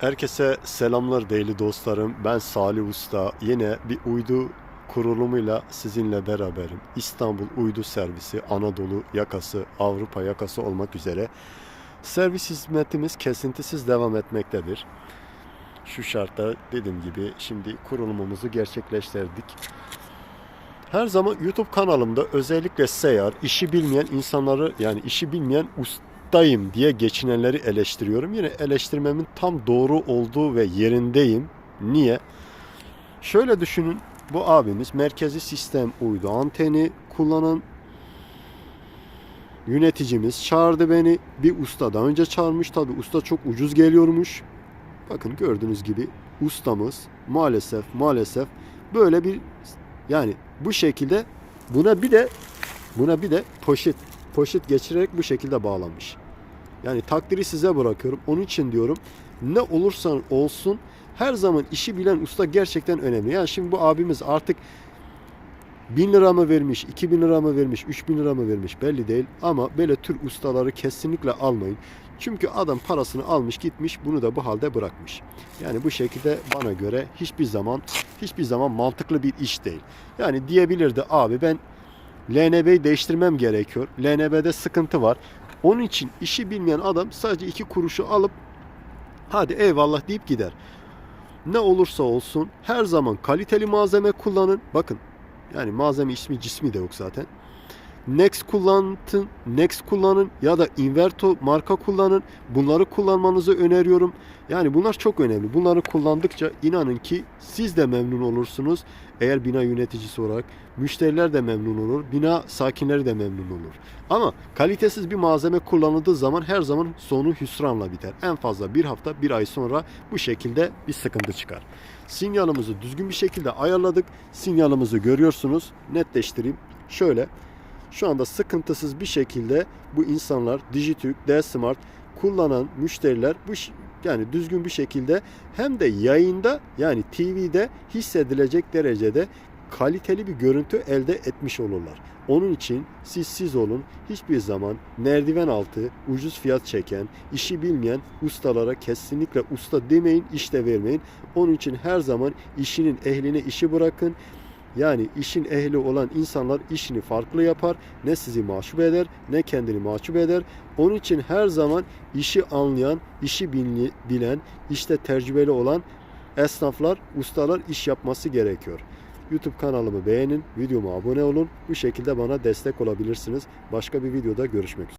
Herkese selamlar değerli dostlarım. Ben Salih Usta. Yine bir uydu kurulumuyla sizinle beraberim. İstanbul Uydu Servisi Anadolu yakası, Avrupa yakası olmak üzere servis hizmetimiz kesintisiz devam etmektedir. Şu şartta dediğim gibi şimdi kurulumumuzu gerçekleştirdik. Her zaman YouTube kanalımda özellikle seyyar, işi bilmeyen insanları yani işi bilmeyen ustayım diye geçinenleri eleştiriyorum. Yine eleştirmemin tam doğru olduğu ve yerindeyim. Niye? Şöyle düşünün. Bu abimiz merkezi sistem uydu anteni kullanan yöneticimiz çağırdı beni. Bir usta daha önce çağırmış. Tabi usta çok ucuz geliyormuş. Bakın gördüğünüz gibi ustamız maalesef maalesef böyle bir yani bu şekilde buna bir de buna bir de poşet poşet geçirerek bu şekilde bağlanmış. Yani takdiri size bırakıyorum. Onun için diyorum ne olursan olsun her zaman işi bilen usta gerçekten önemli. Yani şimdi bu abimiz artık 1000 lira mı vermiş, 2000 lira mı vermiş, 3000 lira mı vermiş belli değil. Ama böyle tür ustaları kesinlikle almayın. Çünkü adam parasını almış gitmiş bunu da bu halde bırakmış. Yani bu şekilde bana göre hiçbir zaman hiçbir zaman mantıklı bir iş değil. Yani diyebilirdi abi ben LNB'yi değiştirmem gerekiyor. LNB'de sıkıntı var. Onun için işi bilmeyen adam sadece iki kuruşu alıp hadi eyvallah deyip gider. Ne olursa olsun her zaman kaliteli malzeme kullanın. Bakın yani malzeme ismi cismi de yok zaten. Next kullanın, Next kullanın ya da Inverto marka kullanın. Bunları kullanmanızı öneriyorum. Yani bunlar çok önemli. Bunları kullandıkça inanın ki siz de memnun olursunuz. Eğer bina yöneticisi olarak müşteriler de memnun olur. Bina sakinleri de memnun olur. Ama kalitesiz bir malzeme kullanıldığı zaman her zaman sonu hüsranla biter. En fazla bir hafta bir ay sonra bu şekilde bir sıkıntı çıkar. Sinyalımızı düzgün bir şekilde ayarladık. Sinyalımızı görüyorsunuz. Netleştireyim. Şöyle şu anda sıkıntısız bir şekilde bu insanlar Digitürk, D-Smart kullanan müşteriler bu yani düzgün bir şekilde hem de yayında yani TV'de hissedilecek derecede kaliteli bir görüntü elde etmiş olurlar. Onun için siz siz olun. Hiçbir zaman merdiven altı ucuz fiyat çeken, işi bilmeyen ustalara kesinlikle usta demeyin, işte vermeyin. Onun için her zaman işinin ehline işi bırakın. Yani işin ehli olan insanlar işini farklı yapar. Ne sizi mahcup eder ne kendini mahcup eder. Onun için her zaman işi anlayan, işi bilen, işte tecrübeli olan esnaflar, ustalar iş yapması gerekiyor. YouTube kanalımı beğenin, videoma abone olun. Bu şekilde bana destek olabilirsiniz. Başka bir videoda görüşmek üzere.